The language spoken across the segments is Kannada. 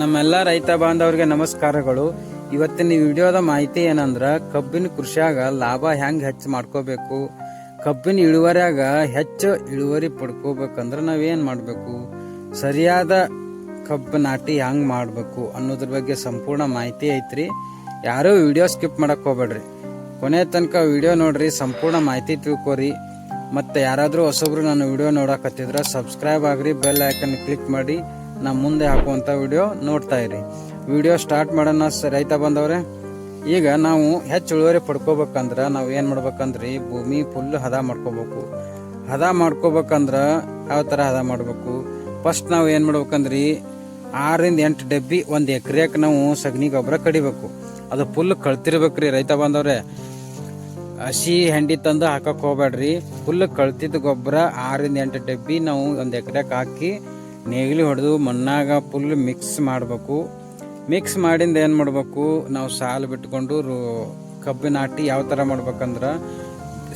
ನಮ್ಮೆಲ್ಲ ರೈತ ಬಾಂಧವರಿಗೆ ನಮಸ್ಕಾರಗಳು. ಇವತ್ತಿನ ವಿಡಿಯೋದ ಮಾಹಿತಿ ಏನಂದ್ರ, ಕಬ್ಬಿನ ಕೃಷಿಯಾಗ ಲಾಭ ಹೆಂಗ್ ಹೆಚ್ಚು ಮಾಡ್ಕೋಬೇಕು, ಕಬ್ಬಿನ ಇಳುವರಿಯಾಗ ಹೆಚ್ಚು ಇಳುವರಿ ಪಡ್ಕೋಬೇಕಂದ್ರೆ ನಾವೇನ್ ಮಾಡಬೇಕು, ಸರಿಯಾದ ಕಬ್ಬು ನಾಟಿ ಹೆಂಗ್ ಮಾಡಬೇಕು ಅನ್ನೋದ್ರ ಬಗ್ಗೆ ಸಂಪೂರ್ಣ ಮಾಹಿತಿ ಐತ್ರಿ. ಯಾರೂ ವಿಡಿಯೋ ಸ್ಕಿಪ್ ಮಾಡಕ್ ಹೋಗ್ಬೇಡ್ರಿ. ಕೊನೆ ತನಕ ವಿಡಿಯೋ ನೋಡ್ರಿ, ಸಂಪೂರ್ಣ ಮಾಹಿತಿ ತಿಳ್ಕೊರಿ. ಮತ್ತೆ ಯಾರಾದರೂ ಹೊಸೊಬ್ರು ನನ್ನ ವಿಡಿಯೋ ನೋಡಕತ್ತಿದ್ರೆ, ಸಬ್ಸ್ಕ್ರೈಬ್ ಆಗ್ರಿ, ಬೆಲ್ ಐಕನ್ ಕ್ಲಿಕ್ ಮಾಡಿ. ನಾ ಮುಂದೆ ಹಾಕುವಂಥ ವಿಡಿಯೋ ನೋಡ್ತಾ ಇರಿ. ವಿಡಿಯೋ ಸ್ಟಾರ್ಟ್ ಮಾಡೋಣ ರೈತ ಬಂದವ್ರೆ. ಈಗ ನಾವು ಹೆಚ್ಚು ಇಳುವರಿ ಪಡ್ಕೋಬೇಕಂದ್ರೆ ನಾವು ಏನು ಮಾಡ್ಬೇಕಂದ್ರೆ? ಭೂಮಿ ಫುಲ್ ಹದ ಮಾಡ್ಕೋಬೇಕು. ಹದ ಮಾಡ್ಕೋಬೇಕಂದ್ರೆ ಯಾವ ಥರ ಹದ ಮಾಡಬೇಕು? ಫಸ್ಟ್ ನಾವು ಏನು ಮಾಡ್ಬೇಕಂದ್ರಿ? ಆರರಿಂದ ಎಂಟು ಡಬ್ಬಿ ಒಂದು ಎಕರೆಗೆ ನಾವು ಸಗಣಿ ಗೊಬ್ಬರ ಕಡಿಬೇಕು. ಅದು ಫುಲ್ ಕಳ್ತಿರ್ಬೇಕ್ರಿ ರೈತ ಬಂದವ್ರೆ. ಹಸಿ ಹೆಂಡಿ ತಂದು ಹಾಕಕ್ಕೆ ಹೋಗ್ಬೇಡ್ರಿ ಫುಲ್ ಕಳ್ತಿದ್ದ ಗೊಬ್ಬರ ಆರರಿಂದ ಎಂಟು ಡಬ್ಬಿ ನಾವು ಒಂದು ಎಕರೆಗೆ ಹಾಕಿ ನೇಗಿಲಿ ಹೊಡೆದು ಮಣ್ಣಾಗ ಫುಲ್ ಮಿಕ್ಸ್ ಮಾಡಬೇಕು. ಮಿಕ್ಸ್ ಮಾಡಿಂದ ಏನು ಮಾಡಬೇಕು? ನಾವು ಸಾಲು ಬಿಟ್ಕೊಂಡು ರು- ಕಬ್ಬು ನಾಟಿ ಯಾವ ಥರ ಮಾಡ್ಬೇಕಂದ್ರೆ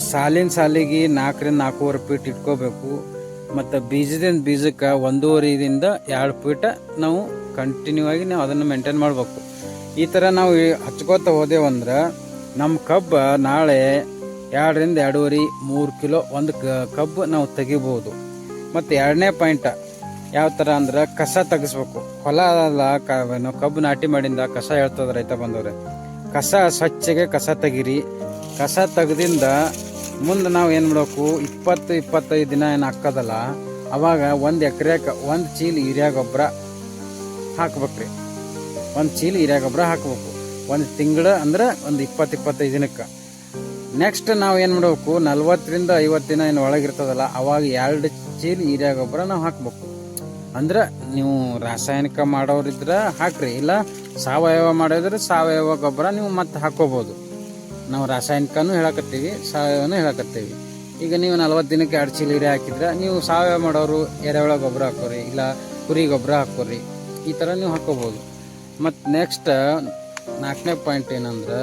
ಸಾಲಿನ ಸಾಲಿಗೆ ನಾಲ್ಕರಿಂದ ನಾಲ್ಕೂವರೆ ಫೀಟ್ ಇಟ್ಕೋಬೇಕು. ಮತ್ತು ಬೀಜದಿಂದ ಬೀಜಕ್ಕೆ ಒಂದೂವರೆದಿಂದ ಎರಡು ಫೀಟ ನಾವು ಕಂಟಿನ್ಯೂ ಆಗಿ ನಾವು ಅದನ್ನು ಮೇಂಟೈನ್ ಮಾಡಬೇಕು. ಈ ಥರ ನಾವು ಹಚ್ಕೋತ ಹೋದೆವಂದ್ರೆ ನಮ್ಮ ಕಬ್ಬು ನಾಳೆ ಎರಡರಿಂದ ಎರಡೂವರೆ, ಮೂರು ಕಿಲೋ ಒಂದು ಕಬ್ಬು ನಾವು ತೆಗಿಬೋದು. ಮತ್ತು ಎರಡನೇ ಪಾಯಿಂಟ್ ಯಾವ ಥರ ಅಂದ್ರೆ ಕಸ ತೆಗಿಸ್ಬೇಕು. ಹೊಲ ಅಲ್ಲ ಕಬ್ಬು ನಾಟಿ ಮಾಡಿಂದ ಕಸ ಹೇಳ್ತದ ರೈತ ಬಂದವ್ರೆ. ಕಸ ಸ್ವಚ್ಛಗೆ ಕಸ ತೆಗೀರಿ. ಕಸ ತೆಗ್ದಿಂದ ಮುಂದೆ ನಾವು ಏನು ಮಾಡಬೇಕು, ಇಪ್ಪತ್ತು, ಇಪ್ಪತ್ತೈದು ದಿನ ಏನು ಹಾಕೋದಲ್ಲ, ಅವಾಗ ಒಂದು ಎಕರೆಗೆ ಒಂದು ಚೀಲ ಹಿರಿಯ ಗೊಬ್ಬರ ಹಾಕ್ಬೇಕ್ರಿ. ಒಂದು ಚೀಲ ಹಿರಿಯ ಗೊಬ್ಬರ ಹಾಕ್ಬೇಕು. ಒಂದು ತಿಂಗಳು ಅಂದ್ರೆ ಒಂದು ಇಪ್ಪತ್ತು, ಇಪ್ಪತ್ತೈದು ದಿನಕ್ಕೆ. ನೆಕ್ಸ್ಟ್ ನಾವು ಏನು ಮಾಡಬೇಕು, ನಲ್ವತ್ತರಿಂದ ಐವತ್ತು ದಿನ ಏನು ಒಳಗಿರ್ತದಲ್ಲ ಅವಾಗ ಎರಡು ಚೀಲ ಹಿರಿಯ ಗೊಬ್ಬರ ನಾವು ಹಾಕ್ಬೇಕು. ಅಂದ್ರೆ ನೀವು ರಾಸಾಯನಿಕ ಮಾಡೋರಿದ್ರೆ ಹಾಕ್ರಿ, ಇಲ್ಲ ಸಾವಯವ ಮಾಡೋದ್ರೆ ಸಾವಯವ ಗೊಬ್ಬರ ನೀವು ಮತ್ತೆ ಹಾಕೋಬೋದು. ನಾವು ರಾಸಾಯನಿಕನೂ ಹೇಳಕತ್ತೀವಿ, ಸಾವಯವನು ಹೇಳಕತ್ತೀವಿ. ಈಗ ನೀವು ನಲ್ವತ್ತು ದಿನಕ್ಕೆ ಎರಡು ಚೀಲ ಹಿರಿಯ ಹಾಕಿದ್ರೆ, ನೀವು ಸಾವಯವ ಮಾಡೋರು ಎರೆಹುಳ ಗೊಬ್ಬರ ಹಾಕೋರಿ, ಇಲ್ಲ ಕುರಿ ಗೊಬ್ಬರ ಹಾಕೋರಿ, ಈ ಥರ ನೀವು ಹಾಕೋಬೋದು. ಮತ್ತು ನೆಕ್ಸ್ಟ್ ನಾಲ್ಕನೇ ಪಾಯಿಂಟ್ ಏನಂದ್ರೆ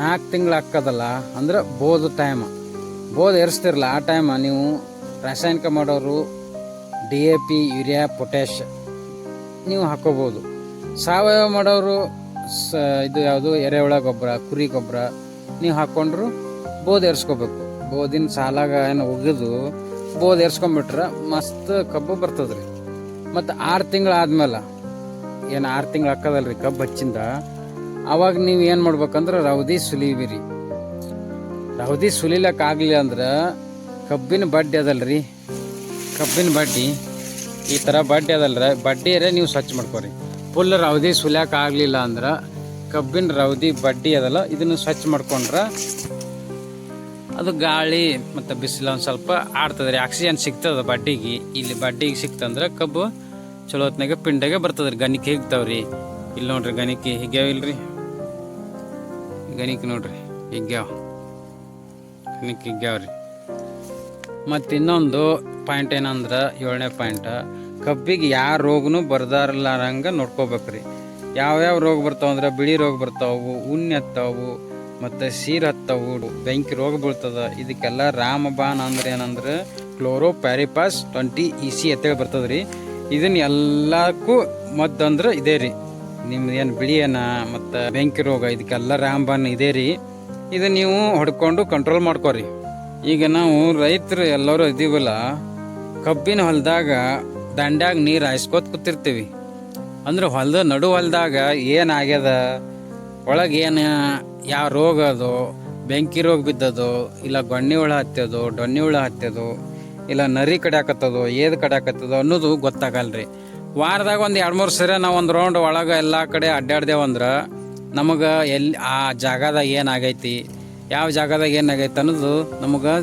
ನಾಲ್ಕು ತಿಂಗಳು ಹಾಕೋದಲ್ಲ, ಅಂದ್ರೆ ಬೋದು ಟೈಮ್ ಬೋದು ಎರಿಸ್ತಿರಲ್ಲ ಆ ಟೈಮ ನೀವು ರಾಸಾಯನಿಕ ಮಾಡೋರು D A P, urea potash ನೀವು ಹಾಕೋಬೋದು. ಸಾವಯವ ಮಾಡೋರು ಸ, ಇದು ಯಾವುದು, ಎರೆಹುಳ ಗೊಬ್ಬರ, ಕುರಿ ಗೊಬ್ಬರ ನೀವು ಹಾಕ್ಕೊಂಡ್ರು ಬೋದು ಏರ್ಸ್ಕೋಬೇಕು. ಬೋದಿನ ಸಾಲಾಗ ಏನು ಒಗೆದು ಬೋದು ಎರ್ಸ್ಕೊಂಬಿಟ್ರೆ ಮಸ್ತ್ ಕಬ್ಬು ಬರ್ತದ್ರಿ. ಮತ್ತು ಆರು ತಿಂಗಳು ಆದ್ಮೇಲೆ, ಏನು ಆರು ತಿಂಗಳು ರೀ ಕಬ್ಬು ಹಚ್ಚಿಂದ, ಅವಾಗ ನೀವು ಏನು ಮಾಡ್ಬೇಕಂದ್ರೆ ರೌದಿ ಸುಲಿಬಿರಿ. ರೌದಿ ಸುಲಿಲಕ್ ಆಗ್ಲಿಲ್ಲ ಅಂದ್ರೆ ಕಬ್ಬಿನ ಬಡ್ಡಿ ಅದಲ್ರಿ. ಕಬ್ಬಿನ ಬಡ್ಡಿ, ಈ ಥರ ಬಡ್ಡಿ ಅದಲ್ರ. ಅರೆ ನೀವು ಸ್ವಚ್ಛ ಮಾಡ್ಕೊರಿ. ಫುಲ್ ರೌದಿ ಸುಲ್ಯಾಕ ಆಗಲಿಲ್ಲ ಅಂದ್ರೆ ಕಬ್ಬಿನ ರೌದಿ ಬಡ್ಡಿ ಅದಲ್ಲ, ಇದನ್ನು ಸ್ವಚ್ಛ ಮಾಡ್ಕೊಂಡ್ರೆ ಅದು ಗಾಳಿ ಮತ್ತು ಬಿಸಿಲು ಒಂದು ಸ್ವಲ್ಪ ಆಡ್ತದೆ ರೀ ಆಕ್ಸಿಜನ್ ಸಿಗ್ತದೆ ಬಡ್ಡಿಗೆ. ಇಲ್ಲಿ ಬಡ್ಡಿಗೆ ಸಿಕ್ತಂದ್ರೆ ಕಬ್ಬು ಚಲೋ ಹೊತ್ನಾಗ ಪಿಂಡಾಗೆ ಬರ್ತದೆ ರೀ ಗಣಿಕೆ ಹಿಗ್ತಾವ್ರಿ. ಇಲ್ಲಿ ನೋಡ್ರಿ ಗಣಿಕೆ ಹಿಗ್ಯಾವ ಇಲ್ರಿ? ಗಣಿಕೆ ನೋಡ್ರಿ, ಹಿಗ್ಯಾವ. ಗಣಿಕೆ ಹಿಗ್ಯಾವ್ರಿ. ಮತ್ತು ಇನ್ನೊಂದು ಪಾಯಿಂಟ್ ಏನಂದ್ರೆ ಏಳನೇ ಪಾಯಿಂಟ್, ಕಬ್ಬಿಗೆ ಯಾವ ರೋಗನೂ ಬರ್ದಾರಲಾರಂಗೆ ನೋಡ್ಕೋಬೇಕ್ರಿ. ಯಾವ್ಯಾವ ರೋಗ ಬರ್ತಾವ ಅಂದ್ರೆ ಬಿಳಿ ರೋಗ ಬರ್ತಾವು, ಉಣ್ಣೆ ಹತ್ತಾವು, ಮತ್ತು ಸೀರ್ ಹತ್ತಾವು, ಬೆಂಕಿ ರೋಗ ಬೀಳ್ತದೆ. ಇದಕ್ಕೆಲ್ಲ ರಾಮಬಾನ್ ಅಂದ್ರೆ ಏನಂದ್ರೆ chlorpyrifos twenty E C ಅಂತೇಳಿ ಬರ್ತದ್ರಿ. ಇದನ್ನ ಎಲ್ಲಕ್ಕೂ ಮದ್ದಂದ್ರೆ ಇದೇ ರೀ. ನಿಮ್ದು ಏನು ಬಿಳಿ ಏನ, ಮತ್ತು ಬೆಂಕಿ ರೋಗ, ಇದಕ್ಕೆಲ್ಲ ರಾಮಬಾನ್ ಇದೆ ರೀ. ಇದು ನೀವು ಹೊಡ್ಕೊಂಡು ಕಂಟ್ರೋಲ್ ಮಾಡ್ಕೋರಿ. ಈಗ ನಾವು ರೈತರು ಎಲ್ಲರೂ ಇದೀವಲ್ಲ ಕಬ್ಬಿನ ಹೊಲದಾಗ ದಂಡ್ಯಾಗ ನೀರು ಹಾಯಿಸ್ಕೋತ ಕೂತಿರ್ತೀವಿ. ಅಂದ್ರೆ ಹೊಲದ ನಡು ಹೊಲದಾಗ ಏನಾಗ್ಯದ ಒಳಗೆ ಏನು ಯಾವ ರೋಗ ಅದು? ಬೆಂಕಿ ರೋಗ ಬಿದ್ದದು, ಇಲ್ಲ ಗೊಣ್ಣಿ ಹುಳ ಹತ್ತೋದು ಡೊಣ್ಣಿ ಹುಳ ಹತ್ತೋದು ಇಲ್ಲ ನರಿ ಕಡ್ಯಾಕತ್ತದೋ, ಏದು ಕಡ್ಯಾಕತ್ತದೋ ಅನ್ನೋದು ಗೊತ್ತಾಗಲ್ರಿ. ವಾರದಾಗ ಒಂದು ಎರಡು ಮೂರು ಸರಿ ನಾವು ಒಂದು ರೌಂಡ್ ಒಳಗೆ ಎಲ್ಲ ಕಡೆ ಅಡ್ಡಾಡ್ದೇವಂದ್ರೆ ನಮಗೆ ಎಲ್ಲಿ ಆ ಜಾಗದಾಗ ಏನಾಗೈತಿ ಯಾವ ಜಾಗದಾಗ ಏನಾಗೈತೆ ಅನ್ನೋದು ನಮಗೆ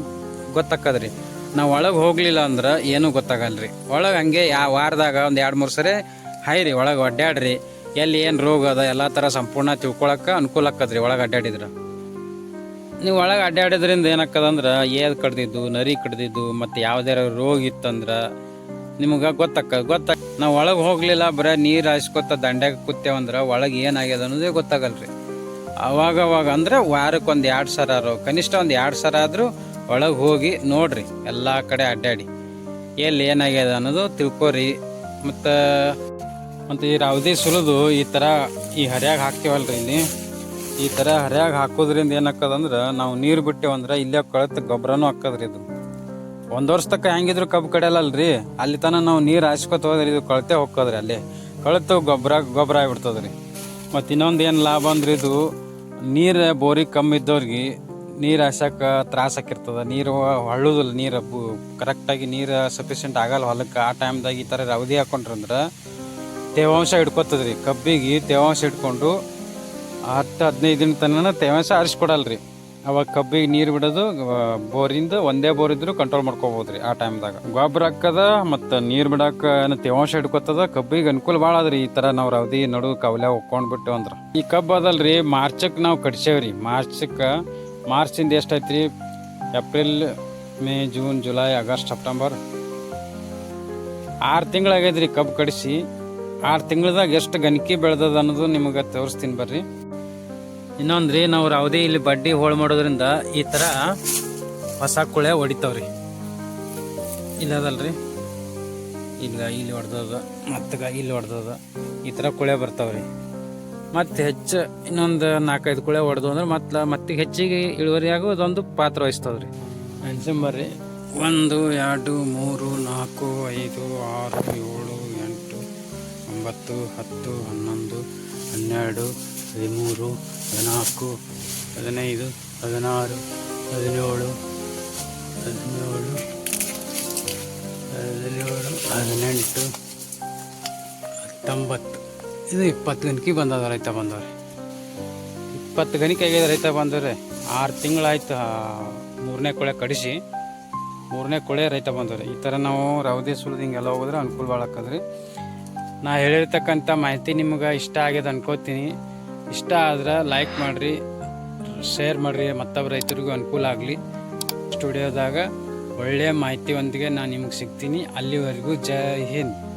ಗೊತ್ತಾಕದ್ರಿ. ನಾವು ಒಳಗೆ ಹೋಗಲಿಲ್ಲ ಅಂದ್ರೆ ಏನೂ ಗೊತ್ತಾಗಲ್ರಿ. ಒಳಗೆ ಹಂಗೆ ಯಾವ ವಾರದಾಗ ಒಂದು ಎರಡು ಮೂರು ಸರಿ ಹಾಯ್ರಿ, ಒಳಗೆ ಅಡ್ಡಾಡ್ರಿ ಎಲ್ಲಿ ಏನು ರೋಗ ಅದ ಎಲ್ಲ ಥರ ಸಂಪೂರ್ಣ ತಿಳ್ಕೊಳಕ್ಕೆ ಅನುಕೂಲ ಆಕ್ಕದ್ರಿ ಒಳಗೆ ಅಡ್ಡಾಡಿದ್ರೆ ನೀವು ಒಳಗೆ ಅಡ್ಡಾಡಿದ್ರಿಂದ ಏನಾಕ್ಕದಂದ್ರೆ ಏದು ಕಡ್ದಿದ್ದು, ನರಿ ಕಡ್ದಿದ್ದು ಮತ್ತು ಯಾವುದಾರ ರೋಗ ಇತ್ತಂದ್ರೆ ನಿಮಗೆ ಗೊತ್ತಕ್ಕ ಗೊತ್ತಾಗ ನಾವು ಒಳಗೆ ಹೋಗಲಿಲ್ಲ ಬರೀ ನೀರು ಹಾಯಿಸ್ಕೊತ ದಂಡ್ಯಾಗ ಕೂತೇವಂದ್ರೆ ಒಳಗೆ ಏನಾಗ್ಯದ ಅನ್ನೋದೇ ಗೊತ್ತಾಗಲ್ರಿ. ಅವಾಗ ಅವಾಗ ಅಂದ್ರೆ ವಾರಕ್ಕೆ ಒಂದು ಎರಡು ಸರ ಕನಿಷ್ಠ ಒಂದು ಎರಡು ಸರ ಆದರೂ ಒಳಗೆ ಹೋಗಿ ನೋಡ್ರಿ, ಎಲ್ಲ ಕಡೆ ಅಡ್ಡಾಡಿ. ಎಲ್ಲಿ ಏನಾಗ್ಯದ ಅನ್ನೋದು ತಿಳ್ಕೊರಿ. ಮತ್ತು ಮತ್ತು ಈ ರೌದಿ ಸುಲಿದು ಈ ಥರ ಈ ಹರ್ಯಾಗ ಹಾಕ್ತೀವಲ್ರಿ ಇಲ್ಲಿ. ಈ ಥರ ಹರ್ಯಾಗ ಹಾಕೋದ್ರಿಂದ ಏನಾಕ್ಕದಂದ್ರೆ ನಾವು ನೀರು ಬಿಟ್ಟೇವಂದ್ರೆ ಇಲ್ಲೇ ಕಳತ ಗೊಬ್ಬರನೂ ಹಾಕದ್ರಿ ಇದು. ಒಂದು ವರ್ಷ ತಕ್ಕ ಹೆಂಗಿದ್ರು ಕಬ್ಬು ಕಡಿಯಲ್ಲಲ್ರಿ ಅಲ್ಲಿ ತನಕ ನಾವು ನೀರು ಹಾಸ್ಕೊತ ಹೋದ್ರಿ, ಇದು ಕೊಳತೆ ಹೋಗ್ತದ್ರಿ ಅಲ್ಲಿ. ಕಳತು ಗೊಬ್ಬರ ಗೊಬ್ಬರ ಆಗಿಬಿಡ್ತದ್ರಿ. ಮತ್ತು ಇನ್ನೊಂದು ಏನು ಲಾಭ ಅಂದ್ರೆ ಇದು, ನೀರು ಬೋರಿಗೆ ಕಮ್ಮಿ ಇದ್ದವ್ರಿಗೆ ನೀರು ಹಾಸಕ್ಕೆ ತ್ರಾಸ ಆಕಿರ್ತದೆ ನೀರು ಹಳ್ಳುದಿಲ್ಲ ನೀರು. ಕರೆಕ್ಟಾಗಿ ನೀರು ಸಫಿಷಿಯೆಂಟ್ ಆಗಲ್ಲ ಹೊಲಕ್ಕೆ. ಆ ಟೈಮ್ದಾಗ ಈ ಥರ ರವದಿ ಹಾಕೊಂಡ್ರಂದ್ರೆ ತೇವಾಂಶ ಹಿಡ್ಕೊತದ್ರಿ. ಕಬ್ಬಿಗೆ ತೇವಾಂಶ ಹಿಡ್ಕೊಂಡು ಹತ್ತು, ಹದಿನೈದು ದಿನ ತನಕ ತೇವಾಂಶ ಆರಿಸ್ಕೊಡಲ್ರಿ. ಅವಾಗ ಕಬ್ಬಿಗೆ ನೀರು ಬಿಡೋದು ಬೋರಿಂದ ಒಂದೇ ಬೋರ್ ಇದ್ರು ಕಂಟ್ರೋಲ್ ಮಾಡ್ಕೋಬೋದ್ರಿ ಆ ಟೈಮ್ದಾಗ ಗೊಬ್ಬರ ಹಾಕದ ಮತ್ತು ನೀರು ಬಿಡಾಕ ಏನು ತೇವಾಂಶ ಹಿಡ್ಕೊತದ, ಕಬ್ಬಿಗೆ ಅನುಕೂಲ ಭಾಳ ಅದ್ರಿ ಈ ಥರ ನಾವು ರವದಿ, ನಡು ಕವಲೆ ಬಿಟ್ಟು ಅಂದ್ರೆ ಈ ಕಬ್ಬು ಅದಲ್ಲ ರೀ ಮಾರ್ಚಕ್ಕೆ ನಾವು ಕಟ್ಸೇವ್ರಿ ಮಾರ್ಚಕ್ಕೆ ಮಾರ್ಚಿಂದ ಎಷ್ಟೈತ್ರಿ April, May, June, July, August, September. ಆರು ತಿಂಗಳಾಗೈತ್ರಿ ಕಬ್ಬು ಕಡಿಸಿ. ಆರು ತಿಂಗಳದಾಗ ಎಷ್ಟು ಗಣಕಿ ಬೆಳೆದದ ಅನ್ನೋದು ನಿಮಗೆ ತೋರಿಸ್ತೀನಿ ಬರ್ರಿ. ಇನ್ನೊಂದು ರೀ ನಾವು ಯಾವುದೇ ಇಲ್ಲಿ ಬಡ್ಡಿ ಹೋಳು ಮಾಡೋದ್ರಿಂದ ಈ ಥರ ಹೊಸ ಕುಳೆ ಹೊಡಿತಾವ್ರಿ. ಇಲ್ಲ ಅದಲ್ರಿ. ಇಲ್ಲ ಇಲ್ಲಿ ಹೊಡೆದದ ಮತ್ತೆ ಇಲ್ಲಿ ಹೊಡೆದದ. ಈ ಥರ ಕುಳೆ ಬರ್ತಾವ್ರಿ. ಮತ್ತೆ ಹೆಚ್ಚು ಇನ್ನೊಂದು ನಾಲ್ಕೈದು ಕುಳೆ ಹೊಡೆದು ಅಂದ್ರೆ ಮತ್ತೆ ಮತ್ತೆ ಹೆಚ್ಚಿಗೆ ಇಳುವರಿ ಆಗೋದೊಂದು ಪಾತ್ರ ವಹಿಸ್ತದ್ರಿ. ಮೆಣಸಿನ್ಬರ್ರಿ ಒಂದು ಎರಡು ಮೂರು ನಾಲ್ಕು ಐದು ಆರು ಏಳು ಎಂಟು ಒಂಬತ್ತು ಹತ್ತು ಹನ್ನೊಂದು ಹನ್ನೆರಡು ಹದಿಮೂರು ಹದಿನಾಲ್ಕು ಹದಿನೈದು ಹದಿನಾರು ಹದಿನೇಳು ಹದಿನೇಳು ಹದಿನೇಳು ಹದಿನೆಂಟು ಹತ್ತೊಂಬತ್ತು. ಇದು ಇಪ್ಪತ್ತು ಗಂಟೆಗೆ ಬಂದದ ರೈತ ಬಂದವ್ರೆ. ಇಪ್ಪತ್ತು ಗಣಿಕೆ ಆಗ್ಯದ ರೈತ ಬಂದವ್ರೆ? ಆರು ತಿಂಗಳಾಯ್ತು ಮೂರನೇ ಕೊಳೆ ಕಡಿಸಿ. ಮೂರನೇ ಕೊಳೆ ರೈತ ಬಂದವ್ರೆ. ಈ ಥರ ನಾವು ರವದೇ ಸುಲಿದು ಹಿಂಗೆಲ್ಲ ಹೋಗಿದ್ರೆ ಅನುಕೂಲ ಭಾಳ ನಾ ಹೇಳಿರ್ತಕ್ಕಂಥ ಮಾಹಿತಿ ನಿಮ್ಗೆ ಇಷ್ಟ ಆಗ್ಯದ ಅನ್ಕೋತೀನಿ. ಇಷ್ಟ ಆದ್ರೆ ಲೈಕ್ ಮಾಡಿರಿ ಶೇರ್ ಮಾಡಿರಿ. ಮತ್ತೊಬ್ಬ ರೈತರಿಗೂ ಅನುಕೂಲ ಆಗಲಿ. ಸ್ಟುಡಿಯೋದಾಗ ಒಳ್ಳೆಯ ಮಾಹಿತಿಯೊಂದಿಗೆ ನಾನು ನಿಮ್ಗೆ ಸಿಗ್ತೀನಿ. ಅಲ್ಲಿವರೆಗೂ ಜೈ ಹಿಂದ್.